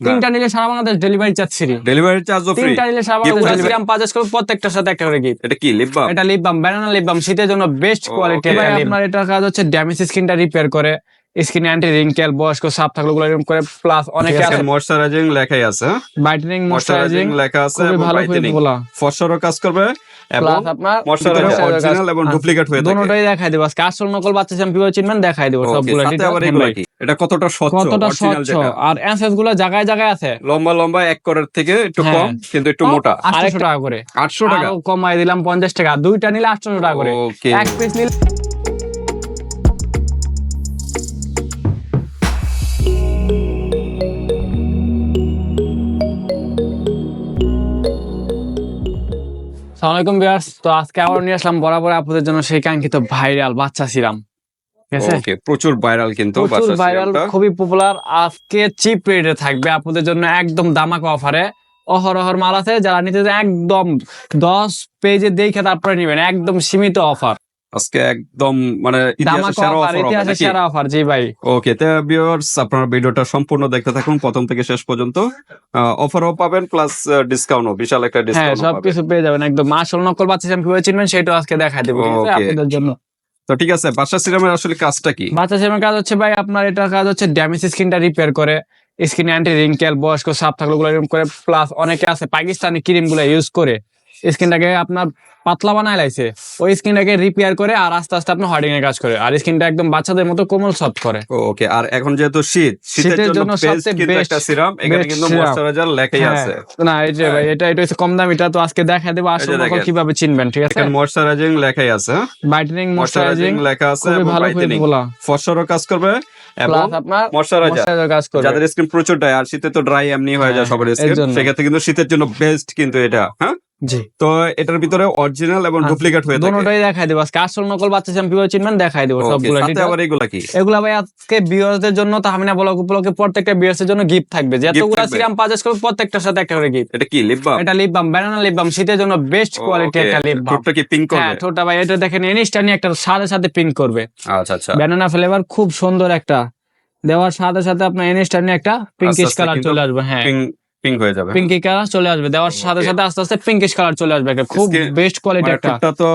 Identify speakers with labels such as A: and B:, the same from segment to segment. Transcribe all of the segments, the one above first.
A: তিনটা নিলে সারা Bangladesh delivery charge free
B: delivery চার্জও ফ্রি
A: তিনটা নিলে সারা বাংলাদেশ করবে প্রত্যেকটার সাথে একটা করে গিফট
B: এটা কি লিপ বাম
A: এটা lip balm banana lip balm শীতের জন্য বেস্ট কোয়ালিটি ভাই আপনার এটার কাজ হচ্ছে ড্যামেজ স্কিনটা রিপেয়ার করে স্কিন অ্যান্টি রিঙ্কেল বয়স্ক সাপ থাকলে ওগুলো এরকম করে প্লাস অনেকে আছে।
B: ময়শ্চারাইজিং লেখাই আছে
A: ব্রাইটেনিং
B: ময়শ্চারাইজিং
A: ময়শ্চারাইজিং
B: লেখা আছে এবং
A: ভালো। বলা।
B: কাজ করবে এবং
A: আপনার
B: ময়শ্চারাইজার অরিজিনাল এবং ডুপ্লিকেট হয়ে থাকে।
A: দোনোটাই দেখাই দেবো। আজকে আসল নকল বাচ্চা চিনবেন দেখাই দেবো সবগুলো
B: সাথে আবার এগুলো কি? এটা কতটা স্বচ্ছ
A: কতটা স্বচ্ছ। আর অ্যান্সারগুলো জায়গায় জায়গায় আছে।
B: লম্বা লম্বা এক করের থেকে একটু
A: হ্যাঁ।
B: কম কিন্তু একটু মোটা।
A: আটশো টাকা করে।
B: আটশো টাকা?
A: কমাই দিলাম পঞ্চাশ টাকা। দুইটা নিলে আটশো টাকা করে। এক পিস নিলে সালামালাইকুম বিয়ার্স তো আজকে আবার নিয়ে আসলাম বরাবর আপনাদের জন্য সেই কাঙ্ক্ষিত ভাইরাল বাচ্চা সিরাম।
B: ওকে প্রচুর ভাইরাল কিন্তু
A: প্রচুর ভাইরাল খুবই পপুলার আজকে চিপ রেটে থাকবে আপনাদের জন্য একদম দামাকা অফারে অহরহর মাল আছে যারা নিতে একদম দশ পেজে দেখে তারপরে নেবেন একদম সীমিত অফার
B: আজকে একদম মানে সেরা
A: অফার জি ভাই।
B: ওকে তো ভিউয়ার্স আপনারা ভিডিওটা সম্পূর্ণ দেখতে থাকুন প্রথম থেকে শেষ পর্যন্ত। অফারও পাবেন প্লাস ডিসকাউন্টও বিশাল একটা
A: হ্যাঁ
B: ডিসকাউন্ট পাবেন।
A: সবকিছু পেয়ে যাবেন একদম। আসল নকল বাচ্চা কীভাবে চিনবেন সেটাও আজকে দেখাই দেবো. আপনাদের জন্য।
B: তো ঠিক আছে বাচ্চা সিরামের আসলে কাজটা কি?
A: বাচ্চা সিরামের কাজ হচ্ছে ভাই আপনার এটা কাজ হচ্ছে ড্যামেজ স্কিনটা রিপেয়ার করে স্কিন অ্যান্টি রিঙ্কেল বয়স্ক সাপ থাকলে গুলো করে প্লাস অনেকে আছে পাকিস্তানি ক্রিমগুলো ইউজ করে স্কিনটাকে আপনার পাতলা বানায় লাইছে। ওই স্কিনটাকে রিপেয়ার করে আর আস্তে আস্তে আপনার হার্ডিং এর কাজ করে। আর স্কিনটা একদম বাচ্চাদের মতো কোমল সফট করে।
B: ওকে। আর এখন যেহেতু শীত শীতের জন্য বেস্ট কিন্তু একটা সিরাম এখানে কিন্তু। ময়শ্চারাইজার লেখাই
A: হ্যাঁ,
B: আছে।
A: না এই যে ভাই এটা এটা হচ্ছে কম দামিটা তো আজকে দেখা দেবো। আসলে
B: দেখেন।
A: কীভাবে চিনবেন ঠিক আছে?
B: ময়শ্চারাইজিং লেখাই আছে
A: ব্রাইটেনিং
B: ময়শ্চারাইজিং
A: ময়শ্চারাইজিং
B: লেখা আছে
A: ভালো
B: ব্রাইটেনিং
A: বলা
B: কাজ করবে এবং ময়শ্চারাইজার
A: কাজ করবে।
B: যাদের স্কিন প্রচুর ড্রাই আর শীতে তো ড্রাই এমনি হয়ে যায়
A: হ্যাঁ,
B: সবার স্কিন সেক্ষেত্রে কিন্তু শীতের জন্য বেস্ট কিন্তু এটা হ্যাঁ?
A: জি।
B: তো এটার ভিতরে অরিজিনাল এবং ডুপ্লিকেট হয়ে থাকে।
A: দোনোটাই দেখাই দেবো। আজকে আসল নকল বাচ্চা চ্যাম্প কীভাবে চিনবেন দেখাই দেবো সবগুলো
B: সাথে আবার এগুলা কি?
A: এগুলা ভাই আজকে জন্য তাহমিনা ব্লগ উপলক্ষে প্রত্যেকটা বিয়ার্সের জন্য গিফট থাকবে। যতগুলা
B: থাকবে।
A: সিরাম পাজেস করবে প্রত্যেকটার সাথে একটা করে গিফট
B: এটা কি লিপ বাম
A: এটা lip balm banana lip balm শীতের জন্য বেস্ট কোয়ালিটি একটা লিপ বাম
B: ঠোঁটটা কি পিঙ্ক
A: হ্যাঁ
B: করবে
A: ভাই এটা দেখেন ইনস্ট্যান্ট একটা সাথে সাথে পিঙ্ক করবে।
B: আচ্ছা আচ্ছা।
A: ব্যানানা ফ্লেভার খুব সুন্দর একটা। দেওয়ার সাথে সাথে আপনার ইনস্ট্যান্ট একটা পিঙ্কিশ কালার চলে আসবে হ্যাঁ।
B: পিঙ্ক হয়ে যাবে।
A: পিঙ্কি কালার চলে আসবে দেওয়ার সাথে সাথে আস্তে আস্তে পিঙ্কিশ কালার চলে আসবে একটা খুব বেস্ট কোয়ালিটি
B: মানে
A: একটা।
B: এটা তো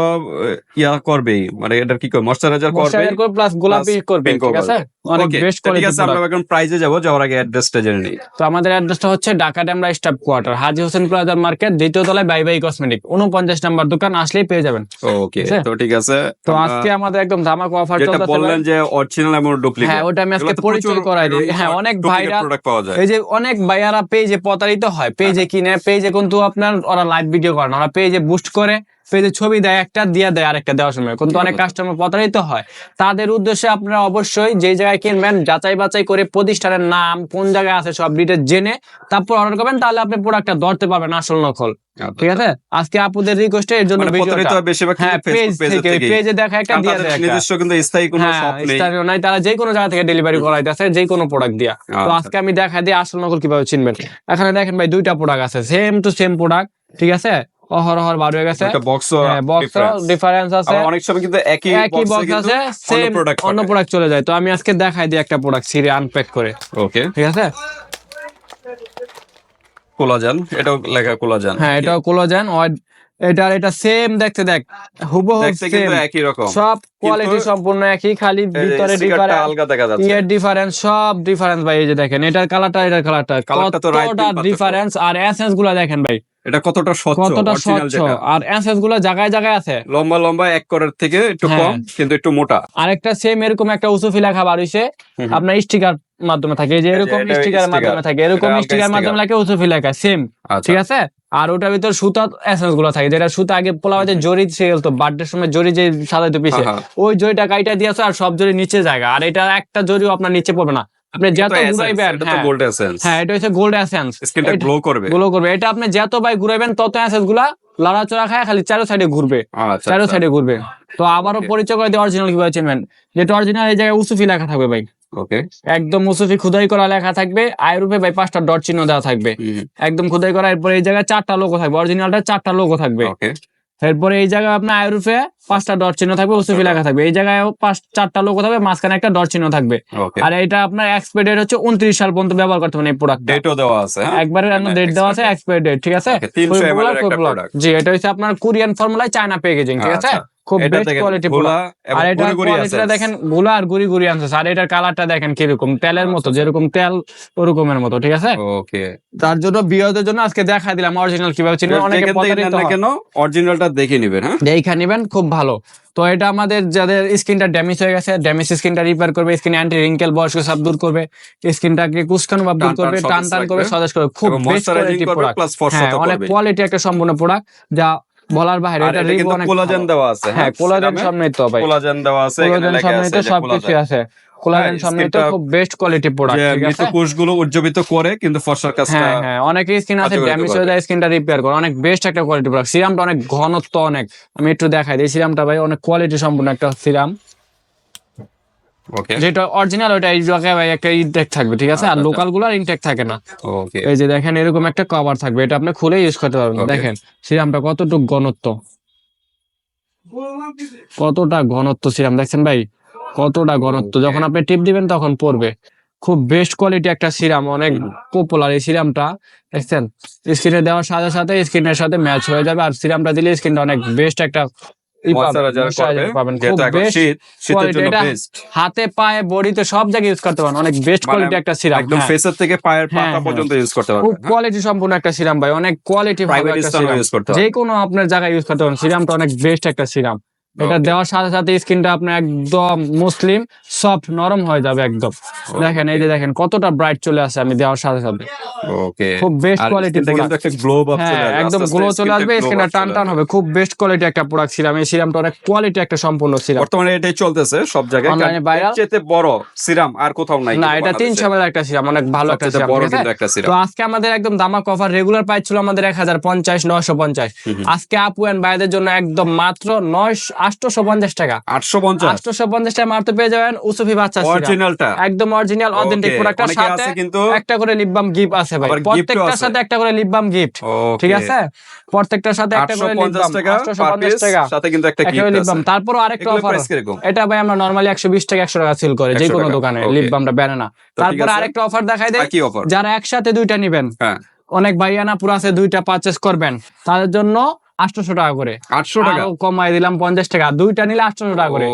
B: ইয়া করবেই মানে এটার কি করবে ময়শ্চারাইজার করবে
A: প্লাস গোলাপি করবে ঠিক আছে? অনেক বেস্ট
B: ঠিক আছে আমরা এখন প্রাইজে যাব যাওয়ার আগে অ্যাড্রেসটা জেনে নিই।
A: তো আমাদের অ্যাড্রেসটা হচ্ছে ঢাকা ড্যামরা স্টাফ কোয়ার্টার হাজি হোসেন প্লাজার মার্কেট দ্বিতীয় তলায় বাই বাই কসমেটিক উনপঞ্চাশ নাম্বার দোকান আসলেই পেয়ে যাবেন।
B: ওকে? তো ঠিক আছে
A: তো আজকে আমাদের একদম ধামাকা অফার
B: যেটা বললেন যে অরিজিনাল এবং ডুপ্লিকেট
A: হ্যাঁ ওটা আমি আজকে পরিচয় করাই দিই। হ্যাঁ অনেক ভাইরা
B: প্রোডাক্ট পাওয়া যায়।
A: এই যে অনেক ভাইয়ারা পেজে প্রতারিত হয় পেজে কিনে পেজে কিন্তু আপনার ওরা লাইভ ভিডিও করে না ওরা পেজে বুস্ট করে পেজে ছবি দেয় একটা দিয়ে দেয় আরেকটা দেওয়ার সময়। কিন্তু অনেক কাস্টমার প্রতারিত হয়। তাদের উদ্দেশ্যে আপনারা অবশ্যই যে জায়গায় কিনবেন যাচাই বাছাই করে প্রতিষ্ঠানের নাম কোন জায়গায় আছে সব ডিটেল জেনে তারপর অর্ডার করবেন তাহলে আপনি প্রোডাক্টটা ধরতে পারবেন আসল নকল। ঠিক আছে? আজকে আপুদের রিকোয়েস্টে এর জন্য
B: মানে হয়
A: হ্যাঁ পেজ থেকে পেজে দেখা একটা দিয়ে দেয়
B: নিজস্ব কিন্তু স্থায়ী কোনো
A: হ্যাঁ
B: শপ নেই।
A: স্থানীয় নাই তারা যে কোনো জায়গা থেকে ডেলিভারি করাইতেছে যে কোনো প্রোডাক্ট দিয়া। তো
B: আচ্ছা।
A: আজকে আমি দেখাই দিই আসল নকল কীভাবে চিনবেন। এখানে দেখেন ভাই দুইটা প্রোডাক্ট আছে। সেম টু সেম প্রোডাক্ট ঠিক আছে? অহরহর বার হয়ে গেছে।
B: একটা বক্স
A: বক্স ডিফারেন্স আছে।
B: অনেক সময় কিন্তু একই
A: একই
B: বক্স
A: আছে সেম
B: প্রোডাক্ট
A: অন্য প্রোডাক্ট চলে যায়। তো আমি আজকে দেখাই দিই একটা প্রোডাক্ট সিরি আনপ্যাক করে।
B: ওকে
A: ঠিক আছে?
B: কোলাজান এটাও লেখা কোলাজান
A: হ্যাঁ এটাও কোলোজেন এটা এটা সেম দেখতে দেখ হুবহু সেম
B: একই রকম।
A: সব কোয়ালিটি সম্পূর্ণ একই খালি ভিতরে ডিফারেন্স
B: আলগা দেখা যাচ্ছে।
A: ইয়ের ডিফারেন্স সব ডিফারেন্স ভাই এই যে দেখেন এটার কালারটা এটার কালারটা
B: কালারটা তো পার্থক্য।
A: ডিফারেন্স আর এসেন্সগুলা দেখেন ভাই।
B: এটা কতটা স্বচ্ছ
A: কতটা স্বচ্ছ। আর এসেন্সগুলা জায়গায় জায়গায় আছে।
B: লম্বা লম্বা এক করের থেকে একটু
A: হ্যাঁ।
B: কম কিন্তু একটু মোটা।
A: আরেকটা সেম এরকম একটা উসুফি লেখা বার হইছে। আপনার স্টিকার মাধ্যমে থাকে এই যে এরকম স্টিকার মাধ্যমে থাকে এরকম স্টিকার মাধ্যমে লাগে উসুফি লেখা সেম
B: আচ্ছা।
A: ঠিক আছে? আর ওটার ভিতর সুতা এসেন্সগুলো থাকে। যেটা সুতা আগে পোলা যে জরি ছিল তো বার্থডে সময় জরি যে সাজাইতো পিছে
B: হ্যাঁ, হ্যাঁ।
A: ওই জরিটা কাইটা দিয়েছে আর সব জরি নিচে জায়গা। আর এটা একটা জরিও আপনার নিচে পড়বে না। আপনি যত ঘুরাইবেন
B: এটা তো
A: হ্যাঁ,
B: গোল্ড এসেন্স
A: হ্যাঁ এটা হচ্ছে গোল্ড এসেন্স
B: স্কিনটা গ্লো করবে।
A: গুলো করবে। এটা আপনি যত ভাই ঘুরাইবেন তত এসেন্সগুলা লড়াচড়া খায় খালি চারো সাইডে ঘুরবে।
B: আচ্ছা
A: চারো
B: আচ্ছা।
A: সাইডে ঘুরবে। তো আবারও পরিচয় করে দিয়ে অরিজিনাল কীভাবে চিনবেন? যেটা অরিজিনাল এই জায়গায় উসুফি লেখা থাকবে ভাই।
B: ওকে
A: একদম উসুফি খুদাই করা লেখা থাকবে আয়রূপে ভাই পাঁচটা ডট চিহ্ন দেওয়া থাকবে। একদম খুদাই করা এরপরে এই জায়গায় চারটা লোগো থাকবে অরিজিনালটা চারটা লোগো থাকবে। এরপরে এই জায়গায় আপনার পাঁচটা ডট চিহ্ন থাকবে লেখা থাকবে। এই জায়গায় পাঁচ চারটা লোক থাকবে মাঝখানে একটা ডট চিহ্ন থাকবে। আর এটা আপনার এক্সপায়ার ডেট হচ্ছে উনত্রিশ সাল পর্যন্ত ব্যবহার করতে পারেন এই প্রোডাক্ট
B: ডেটও দেওয়া আছে হ্যাঁ?
A: একবারে ডেট দেওয়া আছে এক্সপায়ার ডেট ঠিক আছে?
B: Okay, 300
A: Full
B: ml
A: block,
B: এর
A: full
B: একটা
A: block।
B: product।
A: জি এটা হচ্ছে আপনার কোরিয়ান ফর্মুলায় চায়না প্যাকেজিং ঠিক আছে?
B: আচ্ছা।
A: খুব বেস্ট কোয়ালিটি আর এটা কোয়ালিটিটা দেখেন গোলা আর গুড়ি গুড়ি আনছে আর এটার কালারটা দেখেন কীরকম তেলের মতো যেরকম তেল ওরকমের মতো ঠিক আছে?
B: ওকে।
A: তার জন্য বিয়দের জন্য আজকে দেখা দিলাম অরিজিনাল কীভাবে চিনবেন অনেকে প্রতারিত হয়।
B: কেন অরিজিনালটা দেখে নেবেন হ্যাঁ?
A: এইখানে নিবেন খুব ভালো। তো এটা আমাদের যাদের স্কিনটা ড্যামেজ হয়ে গেছে ড্যামেজ স্কিনটা রিপেয়ার করবে স্কিন অ্যান্টি রিঙ্কেল বয়স্ক সব দূর করবে স্কিনটাকে কুচকানো বা দূর করবে টান টান করবে। সতেজ করবে খুব বেস্ট কোয়ালিটি প্রোডাক্ট অনেক কোয়ালিটি একটা সম্পূর্ণ প্রোডাক্ট যা বলার বাইরে এটা অনেক
B: কোলাজেন দেওয়া আছে
A: হ্যাঁ কোলাজেন সমৃদ্ধ ভাই।
B: কোলাজেন দেওয়া আছে
A: কোলাজেন সমৃদ্ধ সবকিছু আছে কোলাজেন
B: হ্যাঁ,
A: সমৃদ্ধ খুব বেস্ট কোয়ালিটি প্রোডাক্ট ঠিক আছে?
B: কোষগুলো উজ্জীবিত করে কিন্তু ফর্সার কাজটা
A: হ্যাঁ হ্যাঁ অনেকে স্কিন আছে ড্যামেজ হয়ে যায় স্কিনটা রিপেয়ার করে। অনেক বেস্ট একটা কোয়ালিটি প্রোডাক্ট সিরামটা অনেক ঘনত্ব অনেক। আমি একটু দেখাই দিই সিরামটা ভাই অনেক কোয়ালিটি সম্পূর্ণ একটা সিরাম যেটা অরিজিনাল ওটা এই জায়গায় ভাই একটা ইনটেক থাকবে ঠিক আছে? আর লোকালগুলো ইনটেক থাকে না। এই যে দেখেন এরকম একটা কভার থাকবে এটা আপনি খুলে ইউজ করতে পারবেন। দেখেন সিরামটা কতটুকু ঘনত্ব? কতটা ঘনত্ব সিরাম দেখছেন ভাই? কতটা ঘনত্ব? যখন আপনি টিপ দিবেন তখন পড়বে। খুব বেস্ট কোয়ালিটি একটা সিরাম অনেক পপুলার এই সিরামটা দেখছেন? স্কিনে দেওয়ার সাথে সাথে স্ক্রিনের সাথে ম্যাচ হয়ে যাবে আর সিরামটা দিলে স্কিনটা অনেক বেস্ট একটা হাতে পায়ে বডিতে সব জায়গায় ইউজ করতে পারেন অনেক বেস্ট
B: মানে
A: কোয়ালিটি একটা সিরাম
B: একদম ফেসের থেকে পায়ের
A: হ্যাঁ,
B: পাতা
A: হ্যাঁ।
B: পর্যন্ত ইউজ করতে
A: খুব কোয়ালিটি সম্পূর্ণ একটা সিরাম ভাই অনেক কোয়ালিটি ভালো একটা সিরাম
B: করতে
A: যে
B: পারবেন
A: কোনো আপনার জায়গায় ইউজ করতে পারেন সিরামটা অনেক বেস্ট একটা সিরাম এটা দেওয়ার সাথে সাথে স্কিনটা আপনার একদম মুসলিম সফট নরম হয়ে যাবে একদম। দেখেন এই যে দেখেন কতটা ব্রাইট চলে আসে আমি দেওয়ার সাথে সাথে।
B: ওকে
A: খুব বেস্ট কোয়ালিটি
B: কিন্তু একটা গ্লো
A: হ্যাঁ একদম গ্লো চলে আসবে স্কিনটা টান টান হবে। খুব বেস্ট কোয়ালিটি একটা প্রোডাক্ট সিরাম এই সিরামটা অনেক কোয়ালিটি একটা সম্পূর্ণ সিরাম
B: বর্তমানে এটাই চলতেছে সব জায়গায়
A: অনলাইনে
B: ভাইরাল বড় সিরাম আর কোথাও নাই
A: না এটা
B: 300
A: ml একটা সিরাম অনেক ভালো একটা সিরাম
B: বড় কিন্তু একটা সিরাম তো
A: আজকে আমাদের একদম দামা কভার রেগুলার প্রাইস ছিল আমাদের 1050 950 আজকে আপু এন্ড ভাইদের জন্য একদম মাত্র 9 আটশো পঞ্চাশ টাকা।
B: আটশো পঞ্চাশ।
A: আটশো পঞ্চাশ টাকা মারতে পেয়ে যাবেন উসুফি বাচ্চা
B: অরিজিনালটা
A: একদম অরিজিনাল অথেন্টিক সাথে একটা করে লিপ বাম গিফট আছে ভাই। প্রত্যেকটার সাথে একটা করে লিপ বাম গিফট ঠিক আছে? প্রত্যেকটার সাথে একটা করে লিপ বাম
B: 850
A: টাকা
B: সাথে কিন্তু একটা গিফট আছে।
A: তারপর আরেকটা অফার এটা ভাই আমরা নরমালি 120 টাকা 100 টাকা সেল করে যে কোনো দোকানে। লিপ বামটা না। তারপর আরেকটা অফার দেখাই দেয় যারা একসাথে দুইটা নেবেন অনেক ভাইয়ানা পুরো আছে দুইটা পারচেজ করবেন তাদের জন্য আটশোশো টাকা করে।
B: আটশো টাকা?
A: কমাই দিলাম পঞ্চাশ টাকা। দুইটা নিলে আটশোশো টাকা করে।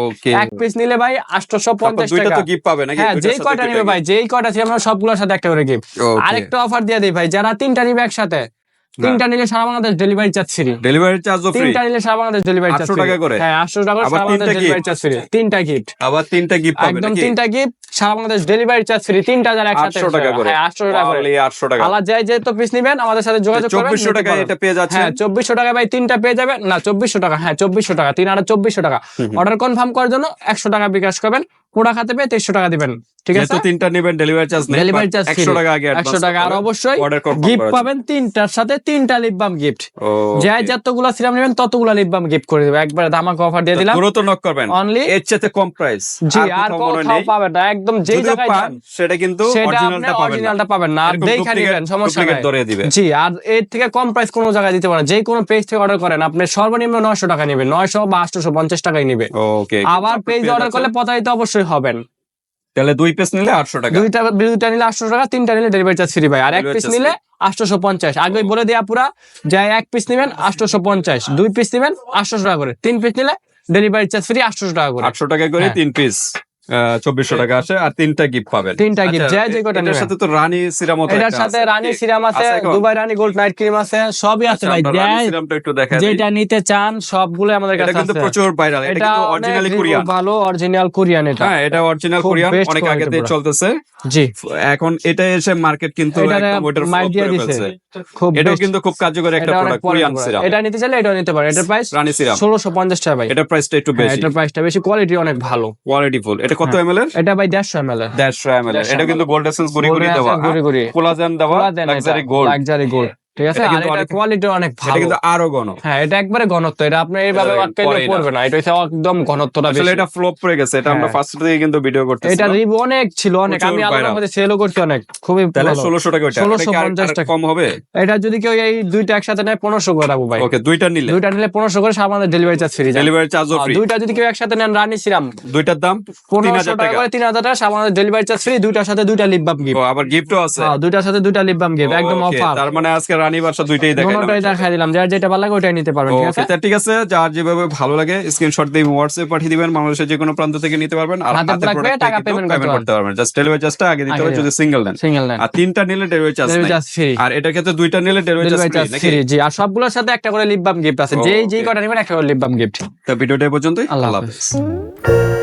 A: এক পিস নিলে ভাই আটশোশো পঞ্চাশ টাকা।
B: গিফট পাবে নাকি?
A: হ্যাঁ যেই
B: কটা
A: কয়টা নিবে ভাই? যেই কয়টা ছিল আমরা সবগুলোর সাথে একটা করে গিফট আরেকটা অফার দিয়ে দিই ভাই যারা তিনটা নিবে একসাথে তিনটা নিলে সারা Bangladesh delivery charge free
B: delivery চার্জও ফ্রি
A: তিনটা নিলে সারা বাংলাদেশ ডেলিভারি চার্জ
B: 800 টাকা করে?
A: হ্যাঁ আটশো টাকা করে সারা বাংলাদেশ ডেলিভারি চার্জ ফ্রি তিনটা গিফট
B: আবার তিনটা গিফট পাবে
A: একদম তিনটা গিফট সারা বাংলাদেশ ডেলিভারি চার্জ ফ্রি তিনটা যারা একসাথে
B: 800 টাকা করে।
A: হ্যাঁ আটশো টাকা করে।
B: Only 800 টাকা।
A: আলাদা যাই যে তো পিস নেবেন আমাদের সাথে যোগাযোগ করবেন
B: চব্বিশশো
A: নিতে
B: টাকায়
A: পারবেন।
B: এটা পেয়ে যাচ্ছে?
A: হ্যাঁ চব্বিশশো টাকা ভাই তিনটা পেয়ে যাবেন না চব্বিশশো টাকা হ্যাঁ চব্বিশশো টাকা তিন আর চব্বিশশো টাকা। অর্ডার কনফার্ম করার জন্য একশো টাকা বিকাশ করবেন। পুরা খাতে পেয়ে তেইশশো টাকা দিবেন। ঠিক আছে?
B: তিনটা নেবেন ডেলিভারি চার্জ
A: ডেলিভারি চার্জ
B: একশো টাকা আগে
A: একশো টাকা আর অবশ্যই গিফট পাবেন তিনটার সাথে তিনটা লিপ বাম গিফট যাই যতগুলা সিরাম নেবেন ততগুলা লিপ বাম গিফট করে দেবে। একবারে ধামাকা অফার দিয়ে দিলাম।
B: দ্রুত নক করবেন।
A: অনলি
B: এর চেয়ে কম প্রাইস
A: জি আর কোথাও পাবেন না। একদম যেই জায়গায় যান
B: সেটা কিন্তু অরিজিনালটা পাবেন
A: অরিজিনালটা পাবেন না। আর দেখে নেবেন সমস্যা নাই।
B: ধরিয়ে দিবে।
A: জি আর এর থেকে কম প্রাইস কোনো জায়গায় দিতে পারেন যে কোনো পেজ থেকে অর্ডার করেন আপনি সর্বনিম্ন নয়শো টাকা নেবে নয়শো বা আটশো পঞ্চাশ টাকাই নেবে।
B: ওকে
A: আবার পেজ অর্ডার করলে প্রতারিত অবশ্যই হবেন
B: তাহলে দুই পিস নিলে আটশো টাকা।
A: দুইটা দুইটা নিলে আটশো টাকা তিনটা নিলে ডেলিভারি চার্জ ফ্রি ভাই। আর এক পিস নিলে আটশোশো পঞ্চাশ। আগে বলে দেয়া পুরা যে এক পিস নেবেন আটশোশো পঞ্চাশ। দুই পিস নেবেন আটশোশো টাকা করে। তিন পিস নিলে ডেলিভারি চার্জ ফ্রি আটশোশো টাকা করে।
B: আটশো টাকা করে
A: হ্যাঁ।
B: তিন পিস চব্বিশশো টাকা আসে আর তিনটা গিফট পাবেন।
A: তিনটা
B: আচ্ছা,
A: যাই যে কটা
B: এটার সাথে তো রানী সিরাম
A: এটার সাথে রানী সিরাম আছে Dubai Rani gold night cream আছে সবই আছে ভাই। যাই
B: সিরামটা একটু দেখা
A: যেটা নিতে চান সবগুলো আমাদের
B: এটা
A: কাছে
B: কিন্তু প্রচুর ভাইরাল এটা
A: এটা
B: কিন্তু অরিজিনালি কোরিয়ান
A: ভালো অরিজিনাল কোরিয়ান এটা।
B: হ্যাঁ এটা অরিজিনাল
A: খুব
B: কোরিয়ান অনেক আগে থেকে চলতেছে।
A: জি।
B: এখন এটা এসে মার্কেট কিন্তু একদম ওটার
A: দিয়ে। খুব
B: এটাও
A: best।
B: কিন্তু খুব কার্যকরী একটা প্রোডাক্ট কোরিয়ান সিরাম
A: এটা নিতে চাইলে এটাও নিতে পারেন। এটার প্রাইস
B: রানী সিরাম
A: ষোলোশো পঞ্চাশ টাকা ভাই।
B: এটার প্রাইসটা একটু
A: হ্যাঁ,
B: বেশি।
A: এটার প্রাইসটা বেশি। কোয়ালিটি অনেক ভালো।
B: কোয়ালিটি ফুল এটা কত
A: হ্যাঁ।
B: এমএল এর?
A: এটা ভাই দেড়শো এম এল
B: দেড়শো এমএল এর।
A: 150
B: এটা কিন্তু গোল্ড এসেন্স গুড়ি গুড়ি দেওয়া। কোলাজেন দেওয়া লাক্সারি গোল্ড
A: লাক্সারি গোল্ড ঠিক আছে? আর এটা কোয়ালিটি অনেক
B: এটা কিন্তু আরও ঘন
A: হ্যাঁ এটা একবারে ঘনত্ব। এটা আপনি এইভাবে
B: এটা
A: আটকাইলে
B: পরেই না।
A: পড়বে না। এটা হচ্ছে একদম ঘনত্বটা
B: আসলে এটা ফ্লপ পড়ে গেছে। এটা আমরা
A: হ্যাঁ।
B: ফার্স্ট থেকে কিন্তু ভিডিও করতেছি
A: এটা রিভ অনেক ছিল অনেক। আমি আল্লাহর মধ্যে সেলও করছি অনেক। খুবই
B: তাহলে
A: ভালো।
B: ষোলোশো টাকা ওইটা।
A: 1650
B: এটা কি আর- আর
A: টাকা।
B: কম হবে?
A: এটা যদি কেউ এই দুইটা একসাথে নেয় পনেরোশো করে রাখব ভাই।
B: ওকে দুইটা নিলে।
A: দুইটা নিলে পনেরোশো করে আমাদের ডেলিভারি চার্জ ফ্রি
B: ডেলিভারি চার্জও ফ্রি
A: দুইটা যদি কেউ একসাথে নেন রানি সিরাম
B: দুইটার দাম
A: টাকা
B: টাকা।
A: করে তিন হাজার টাকা আমাদের ডেলিভারি চার্জ ফ্রি দুইটার সাথে দুইটা লিপ বাম
B: ও
A: গিফট
B: আবার গিফটও আছে।
A: দুইটার সাথে দুইটা লিপ বাম গিফট একদম অফার
B: তার মানে আজকে রানী দুইটাই
A: দুটোটাই দেখাই দিলাম যার যেটা ভালো লাগে ওটাই নিতে পারবেন ঠিক আছে?
B: ঠিক আছে যার যেভাবে ভালো লাগে স্ক্রিনশট দিয়ে হোয়াটসঅ্যাপ পাঠিয়ে দিবেন বাংলাদেশের যে কোনো প্রান্ত থেকে নিতে পারবেন আর
A: হাতে
B: প্রোডাক্ট
A: টাকা payment করতে
B: পারবেন। জাস্ট ডেলিভারি চার্জটা আগে দিতে হবে যদি সিঙ্গেল নেন।
A: সিঙ্গেল নেন।
B: আর তিনটা নিলে ডেলিভারি চার্জ
A: ফ্রি
B: আর এটার ক্ষেত্রে দুইটা নিলে ডেলিভারি চার্জ ফ্রি
A: জি। আর সবগুলোর সাথে একটা করে লিপ বাম গিফট আছে। যেই যেই কটা নেবেন একটা করে লিপ বাম গিফট
B: তো ভিডিওটা পর্যন্তই।
A: আল্লাহ
B: হাফেজ।